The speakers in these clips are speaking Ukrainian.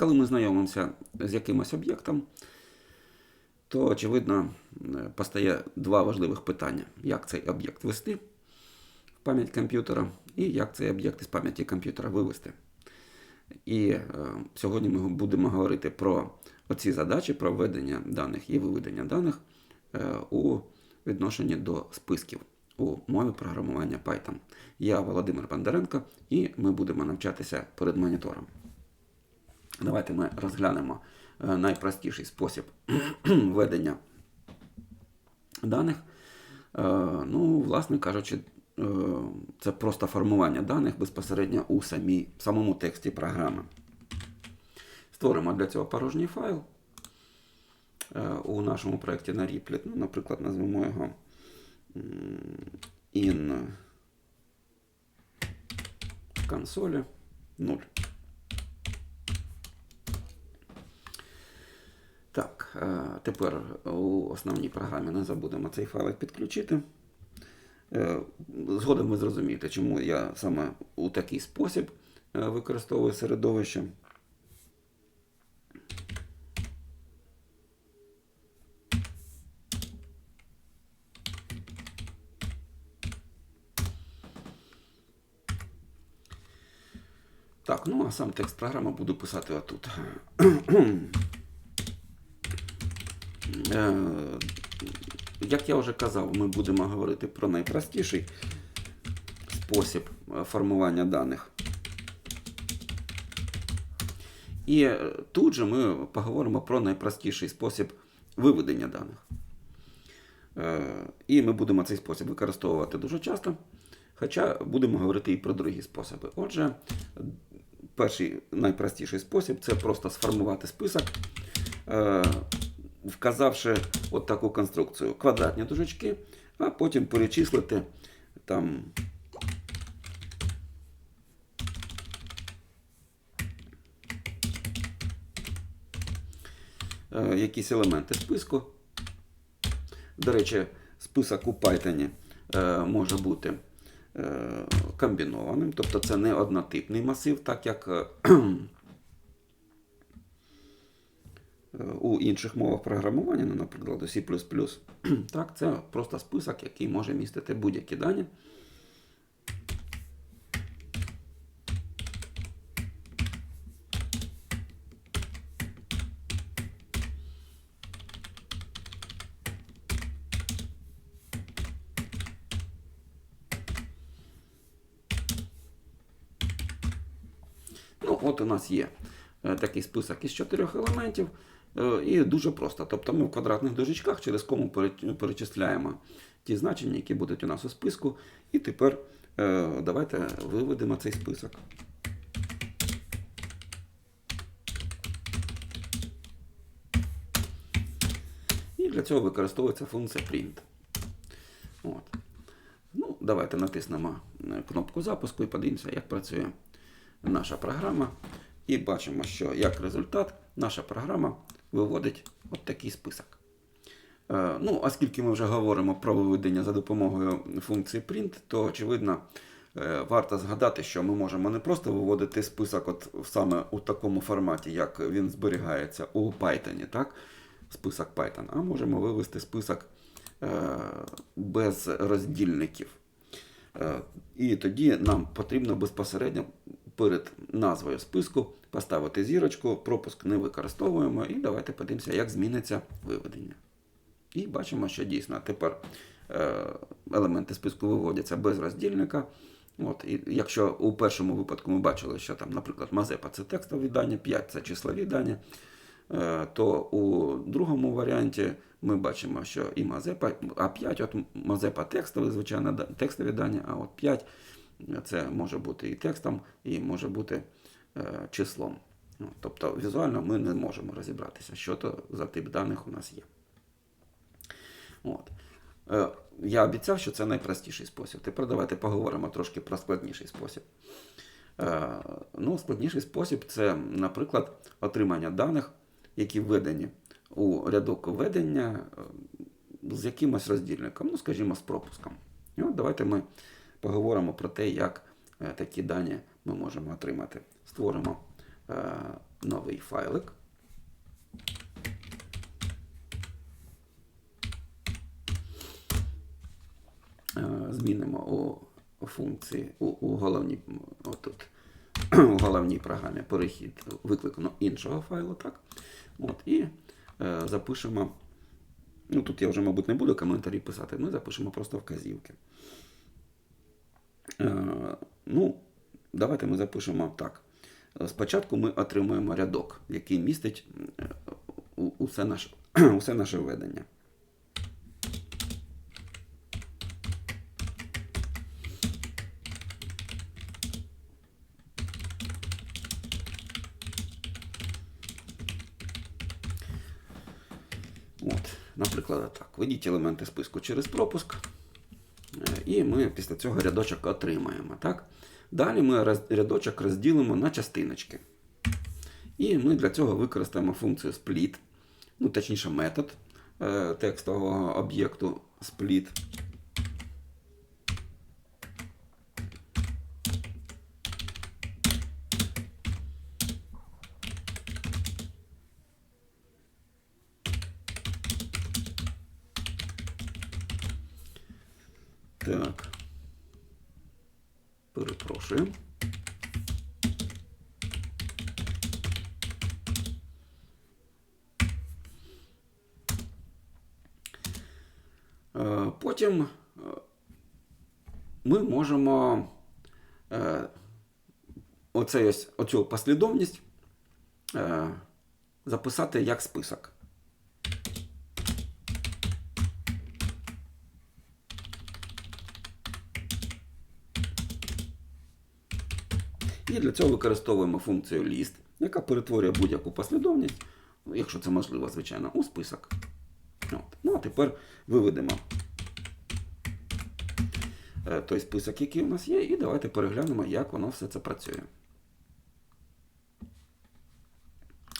Коли ми знайомимося з якимось об'єктом, то очевидно е, постає два важливих питання: як цей об'єкт ввести в пам'ять комп'ютера, і як цей об'єкт із пам'яті комп'ютера вивести. І е, сьогодні ми будемо говорити про оці задачі, про введення даних і виведення даних е, у відношенні до списків у мові програмування Python. Я Володимир Бондаренко, і ми будемо навчатися перед монітором. Давайте ми розглянемо е, найпростіший спосіб введення даних. Е, Ну, власне кажучи, е, це просто формування даних безпосередньо у самій, самому тексті програми. Створимо для цього порожній файл у нашому проєкті на Replit. Ну, наприклад, назвемо його in консолі 0. Так, е, тепер у основній програмі не забудемо цей файлик підключити. Е, Згодом ви зрозумієте, чому я саме у такий спосіб е, використовую середовище. Так, ну а сам текст програми буду писати отут. Е, Як я вже казав, ми будемо говорити про найпростіший спосіб е, формування даних. І е, тут же ми поговоримо про найпростіший спосіб виведення даних. І ми будемо цей спосіб використовувати дуже часто, хоча будемо говорити і про другі способи. Отже, перший найпростіший спосіб це просто сформувати список, вказавши от таку конструкцію: квадратні дужечки, а потім перечислити там. е, Якісь елементи списку. До речі, список у Python е, може бути е, комбінованим, тобто це не однотипний масив, так як у інших мовах програмування, ну, наприклад, у C. Так, це просто список, який може містити будь-які дані. Ну, от у нас є е, такий список із чотирьох елементів. Е, І дуже просто. Тобто ми в квадратних дужечках через кому перечисляємо ті значення, які будуть у нас у списку. І тепер е, давайте виведемо цей список. І для цього використовується функція print. От. Ну, давайте натиснемо е, кнопку запуску і подивимося, як працює наша програма. І бачимо, що як результат наша програма виводить от такий список. Е, Ну, оскільки ми вже говоримо про виведення за допомогою функції print, то очевидно е, варто згадати, що ми можемо не просто виводити список от саме у такому форматі, як він зберігається у Python, так? список Python, а можемо вивести список е, без роздільників. І тоді нам потрібно безпосередньо перед назвою списку поставити зірочку, пропуск не використовуємо, і давайте подивимося, як зміниться виведення. І бачимо, що дійсно тепер е, елементи списку виводяться без роздільника. От, і якщо у першому випадку ми бачили, що там, наприклад, Мазепа це текстові дані, 5 це числові дані, е, то у другому варіанті ми бачимо, що і Мазепа, а 5 от Мазепа текстові, звичайно, текстові дані, а от 5 це може бути і текстом, і може бути е, числом. Ну, тобто візуально ми не можемо розібратися, що то за тип даних у нас є. От. Е, Я обіцяв, що це найпростіший спосіб. Тепер давайте поговоримо трошки про складніший спосіб. Е, Ну, складніший спосіб це, наприклад, отримання даних, які введені у рядок введення з якимось роздільником, ну, скажімо, з пропуском. От давайте ми поговоримо про те, як е, такі дані ми можемо отримати. Створимо е, новий файлик. Е, Змінимо у функції у, у головній отут, у головній програмі перехід викликано іншого файлу, так? От, і е, запишемо. Ну, тут я вже, мабуть, не буду коментарі писати, ми запишемо просто вказівки. Е, ну, давайте ми запишемо так. Е, Спочатку ми отримуємо рядок, який містить е, усе наше, усе наше введення. Наприклад, так. Введіть елементи списку через пропуск. І ми після цього рядочок отримаємо. Так? Далі ми рядочок розділимо на частиночки. І ми для цього використаємо функцію split, ну, точніше, метод е, текстового об'єкту split. Так. Перепрошую. Е, Потім е, ми можемо е, оцей ось, оцю послідовність е, записати як список. І для цього використовуємо функцію list, яка перетворює будь-яку послідовність, якщо це можливо, звичайно, у список. Ну, а тепер виведемо е, той список, який у нас є, і давайте переглянемо, як воно все це працює.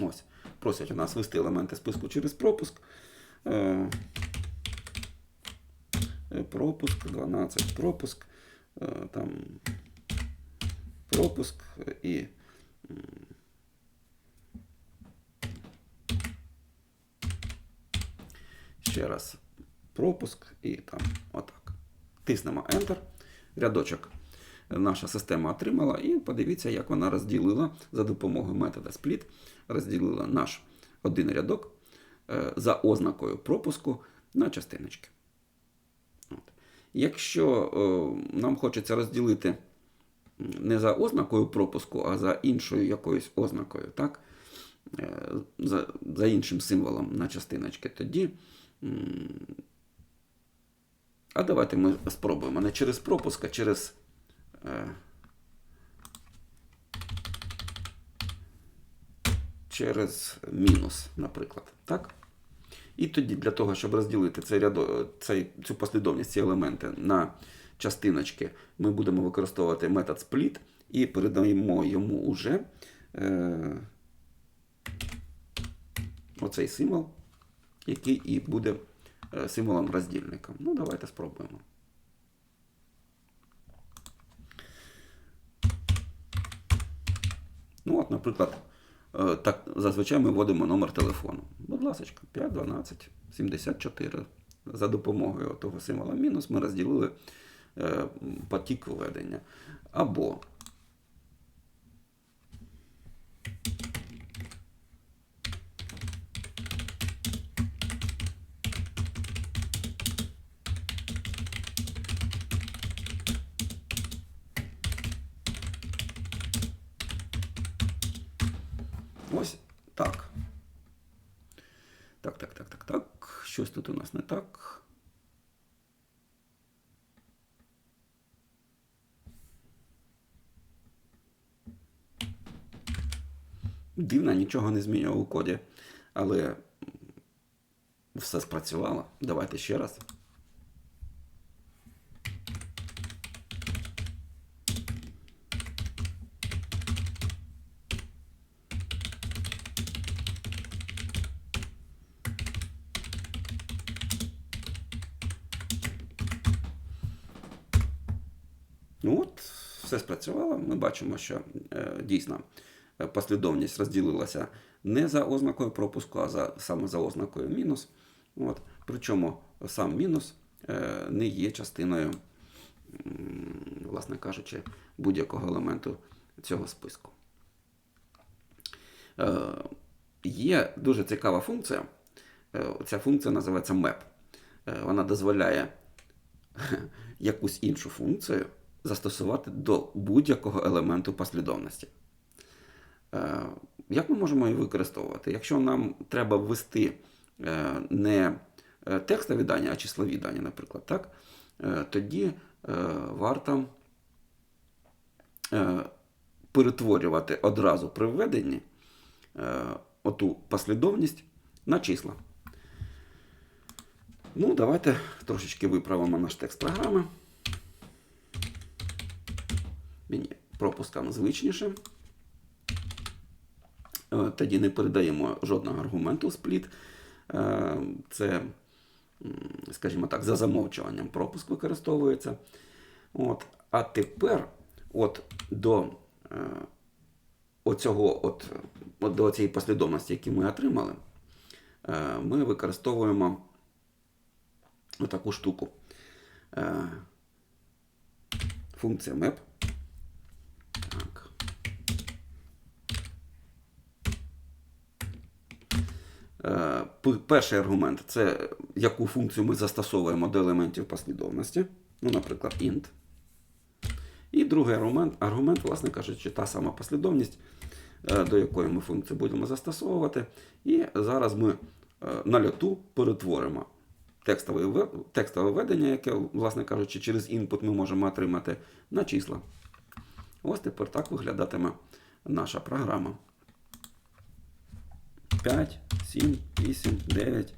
Ось. Просять у нас ввести елементи списку через пропуск. Е, е, Пропуск, 12 пропуск. Там пропуск і. Ще раз пропуск і там отак. Тиснемо Enter. Рядочок наша система отримала, і подивіться, як вона розділила за допомогою метода split, розділила наш один рядок е, за ознакою пропуску на частиночки. От. Якщо е, нам хочеться розділити не за ознакою пропуску, а за іншою якоюсь ознакою, так? Е, За, за іншим символом на частиночки, тоді. А давайте ми спробуємо не через пропуск, а через. е, Через мінус, наприклад. Так? І тоді для того, щоб розділити цей рядо, цей, цю послідовність, ці елементи на частиночки, ми будемо використовувати метод split і передаємо йому уже е, оцей символ, який і буде е, символом роздільника. Ну, давайте спробуємо. Ну, от, наприклад, е, так, зазвичай ми вводимо номер телефону. Будь ласка, 5, 12, 74. За допомогою того символа мінус ми розділили е, потік введення. Або ось так. Так, так, так, так, так. Щось тут у нас не так. Дивно, нічого не змінював у коді, але все спрацювало. Давайте ще раз. Спрацювало. Ми бачимо, що е, дійсно е, послідовність розділилася не за ознакою пропуску, а за, саме за ознакою мінус. От. Причому сам мінус е, не є частиною, власне кажучи, будь-якого елементу цього списку. Є дуже цікава функція. Ця функція називається map. Вона дозволяє якусь іншу функцію застосувати до будь-якого елементу послідовності. Е, Як ми можемо її використовувати? Якщо нам треба ввести е, не е, текстові дані, а числові дані, наприклад, так? тоді варто перетворювати одразу при введенні оту послідовність на числа. Ну, давайте трошечки виправимо наш текст програми. Мені пропускам звичніше. Е, Тоді не передаємо жодного аргументу в спліт. Е, Це, скажімо так, за замовчуванням пропуск використовується. От. А тепер от до е, оцього, от, от до цієї послідовності, які ми отримали, ми використовуємо отаку штуку. Функція map. Так. Е, Перший аргумент це яку функцію ми застосовуємо до елементів послідовності. Ну, наприклад, int. І другий аргумент, аргумент, власне кажучи, та сама послідовність, е, до якої ми функцію будемо застосовувати. І зараз ми е, на льоту перетворимо текстове, ве- текстове ведення, яке, власне кажучи, через інпут ми можемо отримати на числа. Ось тепер так виглядатиме наша програма. 5, 7, 8, 9,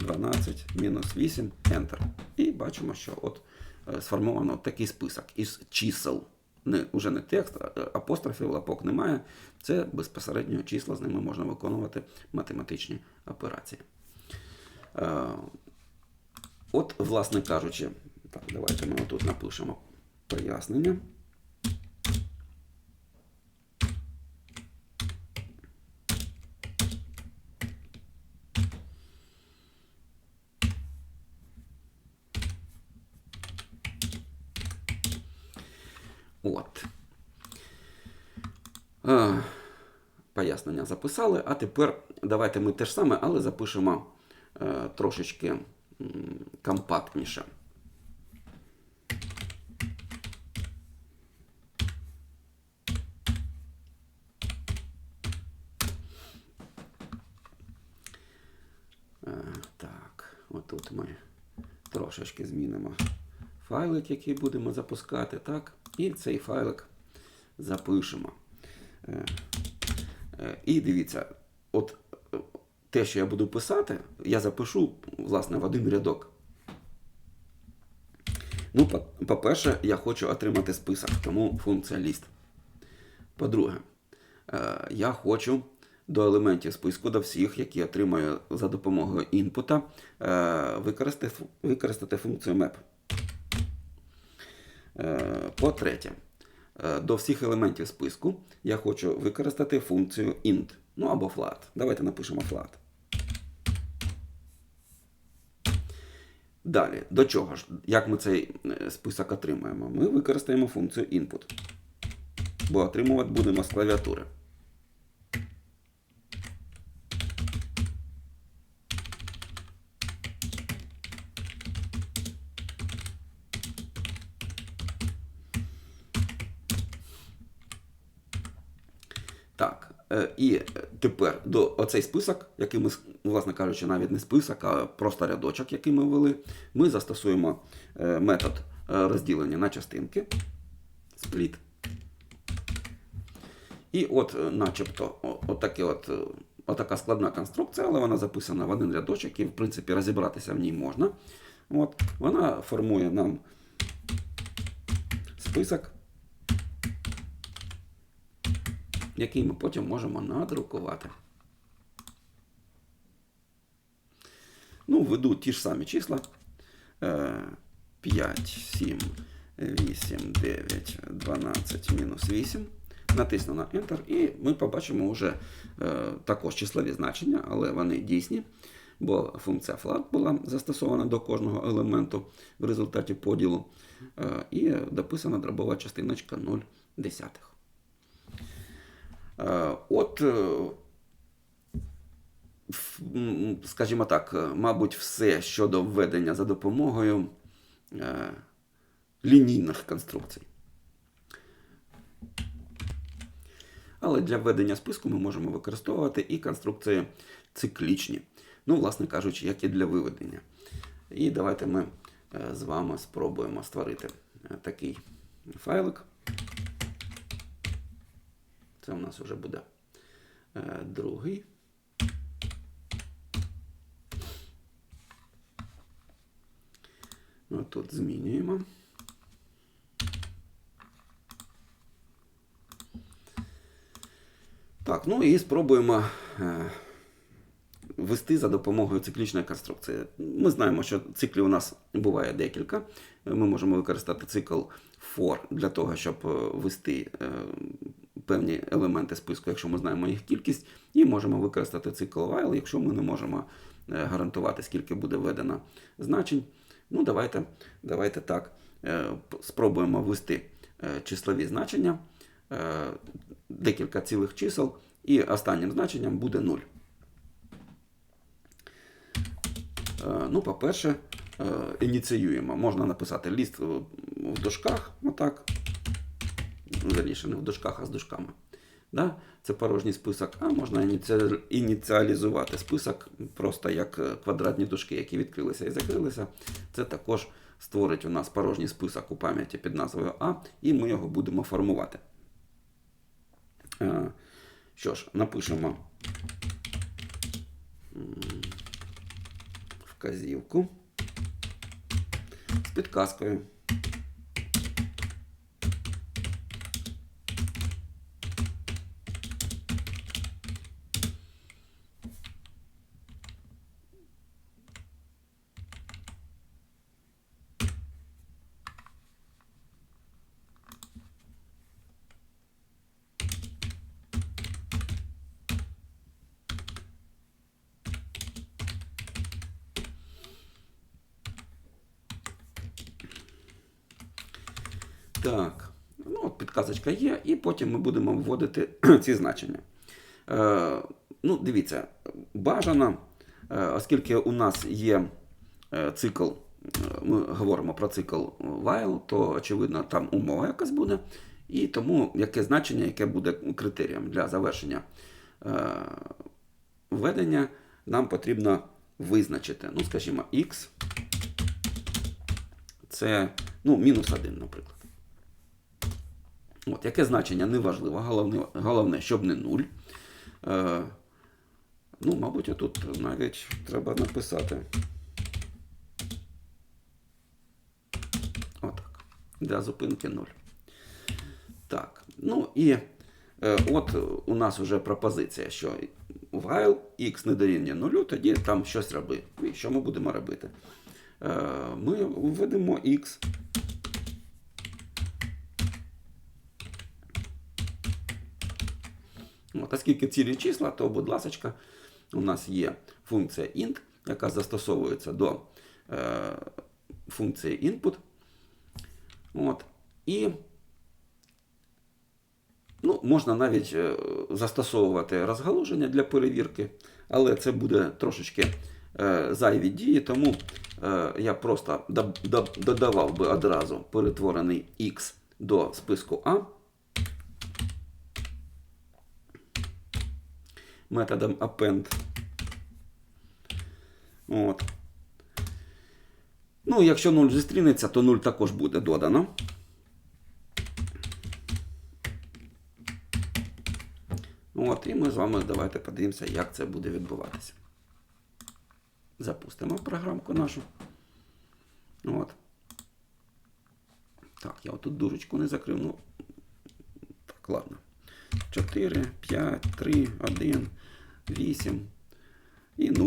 12, мінус 8, Enter. І бачимо, що от е, сформовано такий список із чисел. Не, уже не текст, е, апострофів, лапок немає. Це безпосередньо числа, з ними можна виконувати математичні операції. Е, От, власне кажучи, так, давайте ми отут напишемо пояснення. От. Е, Пояснення записали, а тепер давайте ми те ж саме, але запишемо е, трошечки компактніше. Е, Так, отут ми трошечки змінимо файлик, який будемо запускати, так? І цей файлик запишемо. Е, І дивіться, от е, те, що я буду писати, я запишу, власне, в один рядок. Ну, по- по-перше, я хочу отримати список, тому функція list. По-друге, е, я хочу до елементів списку, до всіх, які отримаю за допомогою інпута, використати, використати функцію map. По-третє, до всіх елементів списку я хочу використати функцію int, ну або flat. Давайте напишемо flat. Далі, до чого ж? Як ми цей е, список отримаємо? Ми використаємо функцію input, бо отримувати будемо з клавіатури. Так, е, і е, тепер до оцей список, який ми, власне кажучи, навіть не список, а просто рядочок, який ми ввели, ми застосуємо е, метод е, розділення на частинки split. І от, е, начебто, отаке от, е, отака складна конструкція, але вона записана в один рядочок, і, в принципі, розібратися в ній можна. От, вона формує нам список. який ми потім можемо надрукувати. Ну, введу ті ж самі числа. Е, 5, 7, 8, 9, 12, мінус 8. натисну на Enter, і ми побачимо вже е, також числові значення, але вони дійсні, бо функція flat була застосована до кожного елементу в результаті поділу, е, і дописана дробова частиночка 0 десятих. Е, От, скажімо так, е, мабуть, все щодо введення за допомогою е, лінійних конструкцій. Але для введення списку ми можемо використовувати і конструкції циклічні. Ну, власне кажучи, як і для виведення. І давайте ми е, з вами спробуємо створити такий файлик. Це у нас вже буде другий. Тут змінюємо. Так, ну і спробуємо е, ввести за допомогою циклічної конструкції. Ми знаємо, що циклів у нас буває декілька. Ми можемо використати цикл for для того, щоб е, ввести е, певні елементи списку, якщо ми знаємо їх кількість, і можемо використати цикл while, якщо ми не можемо гарантувати, скільки буде введено значень. Ну, давайте, давайте так е, спробуємо ввести е, числові значення, е, декілька цілих чисел, і останнім значенням буде 0. Е, Ну, по-перше, ініціюємо. Можна написати ліст в дужках, отак. Верніше, не в дужках, а з дужками. Да? Це порожній список, а можна ініціалізувати список просто як е, квадратні дужки, які відкрилися і закрилися. Це також створить у нас порожній список у пам'яті під назвою А, і ми його будемо формувати. Е, Що ж, напишемо вказівку з підказкою. Так, ну от підказочка є, і потім ми будемо вводити ці значення. Е, ну, дивіться, бажано, е, оскільки у нас є е, цикл, е, ми говоримо про цикл while, то очевидно там умова якась буде. І тому яке значення, яке буде критерієм для завершення е, введення, нам потрібно визначити. Ну, скажімо, x це ну, мінус 1, наприклад. От, яке значення неважливо, головне, головне, щоб не 0. Е, ну, мабуть, тут навіть треба написати. Отак. Для зупинки 0. Так. Ну і е, от у нас вже пропозиція, що while x не дорівнює 0, тоді там щось роби. І що ми будемо робити? Е, ми введемо x. От, оскільки цілі числа, то, будь ласка, у нас є функція int, яка застосовується до е, функції input. От, і ну, можна навіть е, застосовувати розгалуження для перевірки, але це буде трошечки е, зайві дії, тому е, я просто додавав би одразу перетворений x до списку A. методом append. От. Ну, якщо 0 зустрінеться, то 0 також буде додано. От, і ми з вами давайте подивимося, як це буде відбуватися. Запустимо програмку нашу. От. Так, я отут дужечку не закрив. Ну, так, ладно. 4, 5, 3, 1, 8 і 0.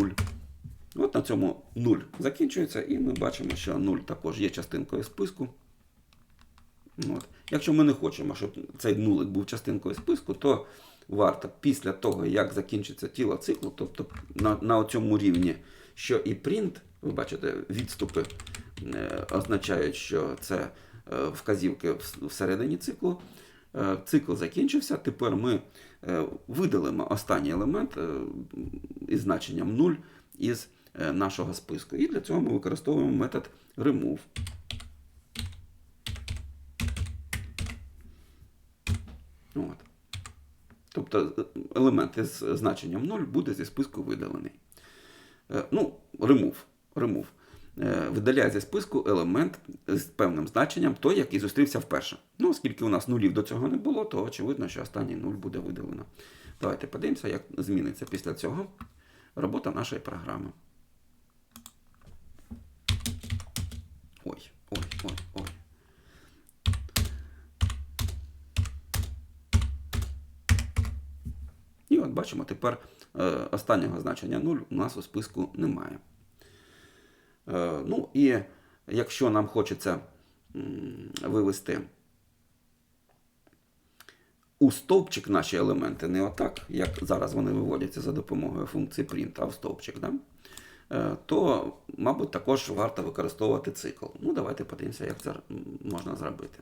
От на цьому 0 закінчується, і ми бачимо, що 0 також є частинкою списку. От. Якщо ми не хочемо, щоб цей нулик був частинкою списку, то варто після того, як закінчиться тіло циклу, тобто на, на цьому рівні, що і print, ви бачите, відступи е, означають, що це е, вказівки всередині циклу. Е, Цикл закінчився. Тепер ми е, видалимо останній елемент е, із значенням 0 із нашого списку. І для цього ми використовуємо метод remove. От. Тобто елемент із значенням 0 буде зі списку видалений. Ну, remove. remove. Е, Видаляє зі списку елемент з певним значенням, той, який зустрівся вперше. Ну, оскільки у нас нулів до цього не було, то очевидно, що останній нуль буде видалено. Давайте подивимося, як зміниться після цього робота нашої програми. Ой, ой, ой, ой. І от бачимо, тепер е, останнього значення 0 у нас у списку немає. Е, ну і якщо нам хочеться вивести у стовпчик наші елементи не отак, як зараз вони виводяться за допомогою функції print, а в стовпчик, да? е, то, мабуть, також варто використовувати цикл. Ну, давайте подивимося, як це можна зробити.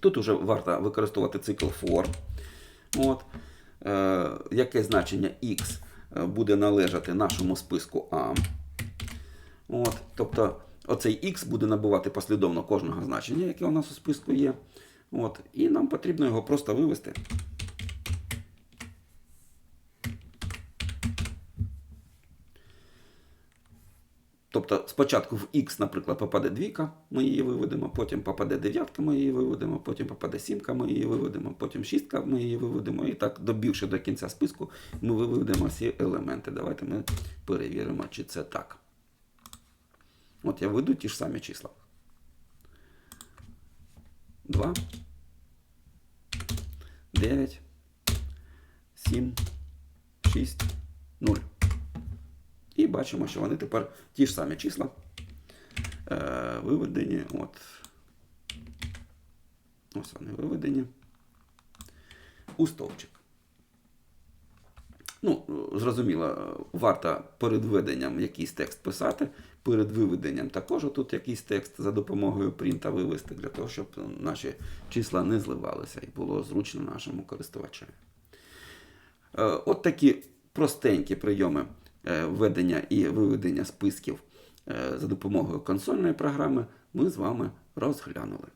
Тут уже варто використовувати цикл for. От. Е, яке значення x буде належати нашому списку А. От. Тобто оцей x буде набувати послідовно кожного значення, яке у нас у списку є. От. І нам потрібно його просто вивести. Тобто спочатку в x, наприклад, попаде двійка, ми її виведемо, потім попаде дев'ятка, ми її виведемо, потім попаде сімка, ми її виведемо, потім шістка, ми її виведемо. І так, добігши до кінця списку, ми виведемо всі елементи. Давайте ми перевіримо, чи це так. От я веду ті ж самі числа. 2, 9, 7, 6, 0. І бачимо, що вони тепер ті ж самі числа е, виведені. От. Ось вони виведені у стовпчик. Ну, зрозуміло, варто перед введенням якийсь текст писати, перед виведенням також тут якийсь текст за допомогою принта вивести, для того, щоб наші числа не зливалися і було зручно нашому користувачеві. Е, От такі простенькі прийоми введення і виведення списків е, за допомогою консольної програми ми з вами розглянули.